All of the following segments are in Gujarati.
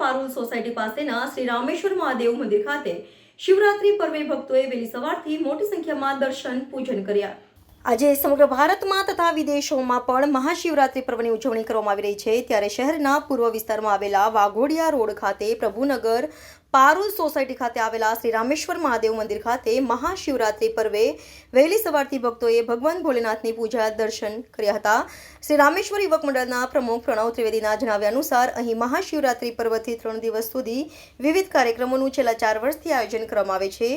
સોસાયટી પાસેના શ્રી રામેશ્વર મહાદેવ મંદિર ખાતે શિવરાત્રી પર્વે ભક્તોએ વહેલી સવારથી મોટી સંખ્યામાં દર્શન પૂજન કર્યા. આજે સમગ્ર ભારતમાં તથા વિદેશોમાં પણ મહાશિવરાત્રી પર્વની ઉજવણી કરવામાં આવી રહી છે. ત્યારે શહેરના પૂર્વ વિસ્તારમાં આવેલા વાઘોડિયા રોડ ખાતે પ્રભુનગર પારુલ સોસાયટી ખાતે આવેલા શ્રી રામેશ્વર મહાદેવ મંદિર ખાતે મહાશિવરાત્રી પર્વે વહેલી સવારથી ભક્તોએ ભગવાન ભોલેનાથની પૂજા દર્શન કર્યા હતા. શ્રી રામેશ્વર યુવક મંડળના પ્રમુખ પ્રણવ ત્રિવેદીના જણાવ્યા અનુસાર અહીં મહાશિવરાત્રી પર્વથી ત્રણ દિવસ સુધી વિવિધ કાર્યક્રમોનું છેલ્લા ચાર વર્ષથી આયોજન કરવામાં આવે છે.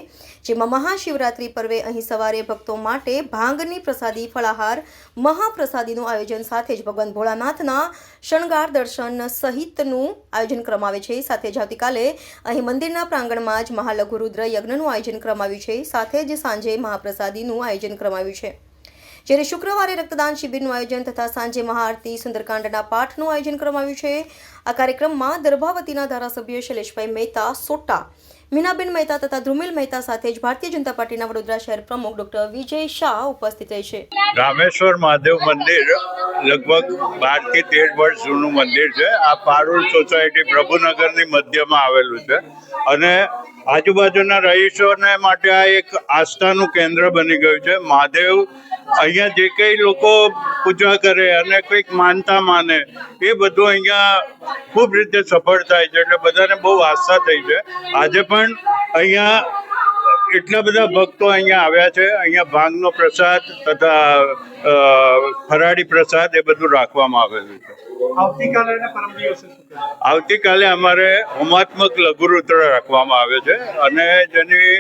જેમાં મહાશિવરાત્રી પર્વે અહીં સવારે ભક્તો માટે ભાંગની પ્રસાદી, ફળાહાર, મહાપ્રસાદીનું આયોજન સાથે જ ભગવાન ભોળાનાથના શણગાર દર્શન સહિતનું આયોજન કરવામાં આવે છે. સાથે જ આવતીકાલે અહીં મંદિરના પ્રાંગણમાં જ મહાલઘુરુદ્ર યજ્ઞનું આયોજન કરવામાં છે. સાથે જ સાંજે મહાપ્રસાદીનું આયોજન કરવામાં છે. જ્યારે શુક્રવારે રક્તદાન શિબિરનું આયોજન તથા સાંજે મહાઆરતી સુંદરકાંડના પાઠનું આયોજન કરવામાં આવ્યું છે. આ કાર્યક્રમમાં દર્ભાવતીના ધારાસભ્ય શૈલેષભાઈ મહેતા સોટા મીનાબેન મહેતા તથા ધ્રુમિલ મહેતા સાથે જ ભારતીય જનતા પાર્ટીના વડોદરા શહેર પ્રમુખ ડોક્ટર વિજય શાહ ઉપસ્થિત રહેશે રામેશ્વર મહાદેવ મંદિર લગભગ બારથી તેર વર્ષ જૂનું મંદિર છે. આ પારુલ સોસાયટી પ્રભુનગરની મધ્યમાં આવેલું છે. અને આજુબાજુના રહીશોને માટે આ એક આસ્થાનું કેન્દ્ર બની ગયું છે. મહાદેવ અહીંયા જે કંઈ લોકો પૂજા કરે અને કંઈક માનતા માને, એ બધું અહીંયા ખૂબ રીતે સફળ થાય છે. એટલે બધાને બહુ આસ્થા થઈ છે. આજે પણ અહીંયા એટલા બધા ભક્તો અહીંયા આવ્યા છે. અહીંયા ભાંગનો પ્રસાદ તથા ફરાળી પ્રસાદ એ બધું રાખવામાં આવેલું છે. આવતીકાલે પરમ દિવસે આવતીકાલે અમારે હોમાત્મક લઘુરુદ્ર રાખવામાં આવે છે અને જેની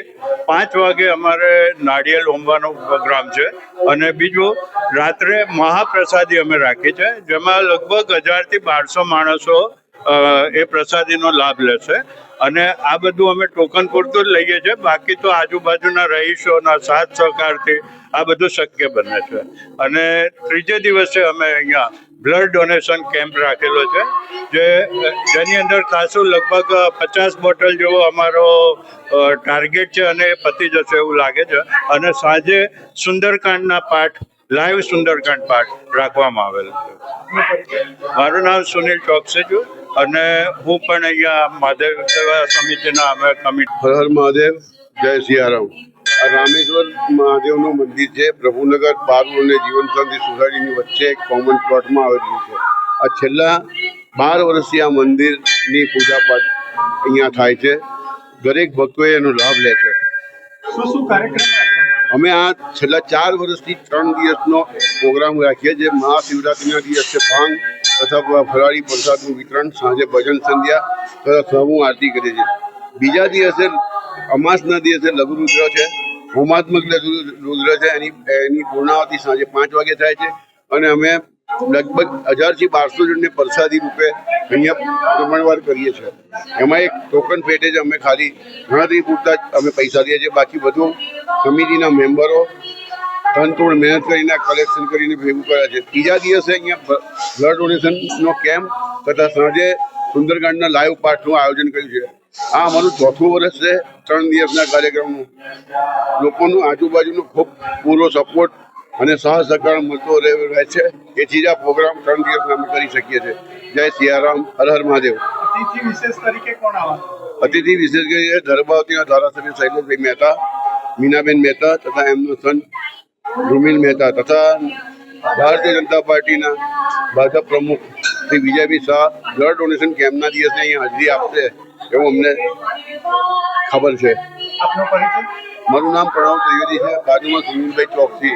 પાંચ વાગે અમારે નાળિયેર હોમવાનો પ્રોગ્રામ છે અને બીજું રાત્રે મહાપ્રસાદી અમે રાખી છે જેમાં લગભગ હજારથી બારસો માણસો એ પ્રસાદીનો લાભ લેશે. અને આ બધું અમે ટોકન પૂરતું જ લઈએ છીએ. બાકી તો આજુબાજુના રહીશોના સાથ સહકારથી આ બધું શક્ય બને છે. અને ત્રીજે દિવસે અમે અહીંયા બ્લડ ડોનેશન કેમ્પ રાખેલો છે, જે જેની અંદર તાસુ લગભગ પચાસ બોટલ જેવો અમારો ટાર્ગેટ છે અને એ પતી જશે એવું લાગે છે. અને સાંજે સુંદરકાંડના પાઠ, લાઈવ સુંદરકાંડ પાઠ રાખવામાં આવેલ છે. મારું નામ સુનિલ ચોકસે છે અને હું પણ અહીંયા મહાદેવ સેવા સમિતિના અમે કમિટી હર મહાદેવ જય સિયારામ. આ રામેશ્વર મહાદેવનું મંદિર છે. પ્રભુનગર પારુ અને જીવન શાંતિ સોસાયટીની વચ્ચે એક કોમન પ્લોટમાં આવેલું છે. આ છેલ્લા બાર વર્ષથી આ મંદિરની પૂજા પાઠ અહીંયા થાય છે. દરેક ભક્તોએ એનો લાભ લે છે. શું શું કાર્યક્રમ અમે આ છેલ્લા ચાર વર્ષથી ત્રણ દિવસનો પ્રોગ્રામ રાખીએ છીએ. મહાશિવરાત્રિના દિવસે ભાંગ તથા ફરાળી પ્રસાદનું વિતરણ સાંજે ભજન સંધ્યા તથા સમૂહ આરતી કરે છે બીજા દિવસે અમાસના દિવસે લઘુરુદ્ર છે, હોમાત્મક લઘુરુદ્ર છે, એની એની પૂર્ણાવતી સાંજે પાંચ વાગે થાય છે અને અમે લગભગ હજારથી બારસો જણને પ્રસાદી રૂપે અહીંયા જમણવાર કરીએ છીએ. એમાં એક ટોકન પેટે જ અમે ખાલી ગણતરી પૂરતા જ અમે પૈસા દઈએ છીએ. બાકી બધું સમિતિના મેમ્બરો તનતોડ મહેનત કરીને કલેક્શન કરીને ભેગું કર્યા છે. ત્રીજા દિવસે અહીંયા બ્લડ ડોનેશનનો કેમ્પ તથા સાંજે સુંદરકાંડના લાઈવ પાઠનું આયોજન કર્યું છે. આ અમારું ચોથું વર્ષ છે. ત્રણ દિવસના કાર્યક્રમનું. લોકોનું આજુબાજુનો ખૂબ પૂરો સપોર્ટ અને સહ સહકાર મળતો રહે છે. એથી જ આ પ્રોગ્રામ ત્રણ દિવસ અમે કરી શકીએ છીએ. જય સિયારામ હર હર મહાદેવ. અતિથિ વિશેષ તરીકે કોણ આવવાનું અતિથિ વિશેષ કરીને ધર્માવતીના ધારાસભ્ય શૈલેષભાઈ મહેતા મીનાબેન મહેતા તથા એમનો સન ધ્રુમિલ મહેતા તથા ભારતીય જનતા પાર્ટીના ભાજપ પ્રમુખ શ્રી વિજયભાઈ શાહ બ્લડ ડોનેશન કેમ્પના દિવસે અહીંયા હાજરી આપશે એવું અમને ખબર છે. મારું નામ પ્રણવ ત્રિવેદી છે. બાજુમાં સુનિલભાઈ ચોકસી.